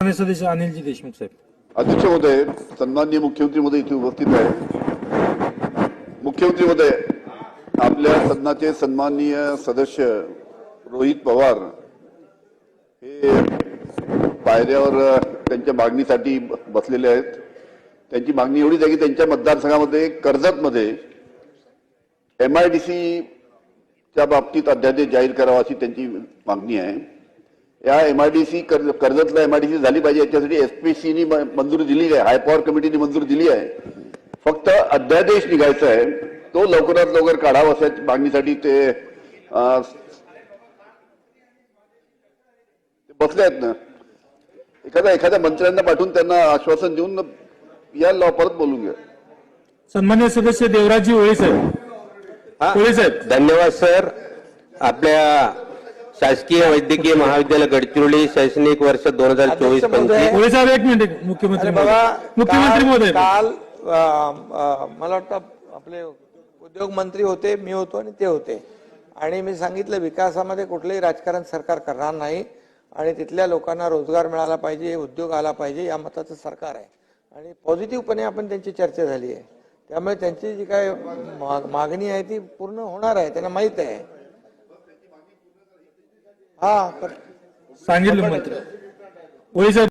सदस्य अनिलजी देशमुख साहेब. अध्यक्ष महोदय सन्मान्य मुख्यमंत्री महोदय इथे उपस्थित आहे. मुख्यमंत्री महोदय आपल्या सदनाचे सन्माननीय सदस्य रोहित पवार हे पायऱ्यावर त्यांच्या मागणीसाठी बसलेले आहेत. त्यांची मागणी एवढीच आहे की त्यांच्या मतदारसंघामध्ये कर्जतमध्ये एम आय डी च्या बाबतीत अध्यादेश जाहीर करावा अशी त्यांची मागणी आहे. या एमआयडीसी कर्जतला एमआयडीसी झाली पाहिजे याच्यासाठी एसपीसीनी मंजुरी दिली आहे. हायपॉवर कमिटीने मंजुरी दिली आहे. फक्त अध्यादेश निघायचा आहे. तो लवकरात लवकर काढावा अशा मागणीसाठी ते बसले आहेत ना. एखाद्या एखाद्या मंत्र्यांना पाठवून त्यांना आश्वासन देऊन या लॉ परत बोलून घ्या. सन्मान्य सदस्य देवराजी होळे साहेब. हा. होळे साहेब. धन्यवाद सर. आपल्या शासकीय वैद्यकीय महाविद्यालय गडचिरोली शैक्षणिक वर्ष दोन हजार चोवीस. पंचवीस. साहेब एक मिनिट. मुख्यमंत्री. मुख्यमंत्री काल- महोदय. काल मला वाटतं आपले उद्योग मंत्री होते मी होतो आणि ते होते. आणि मी सांगितलं विकासामध्ये कुठलंही राजकारण सरकार करणार नाही आणि तिथल्या लोकांना रोजगार मिळाला पाहिजे उद्योग आला पाहिजे या मताचं सरकार आहे. आणि पॉझिटिव्हपणे आपण त्यांची चर्चा झाली आहे. त्यामुळे त्यांची जी काय मागणी आहे ती पूर्ण होणार आहे त्यांना माहीत आहे. हा सांगितलं मात्र. होळे साहेब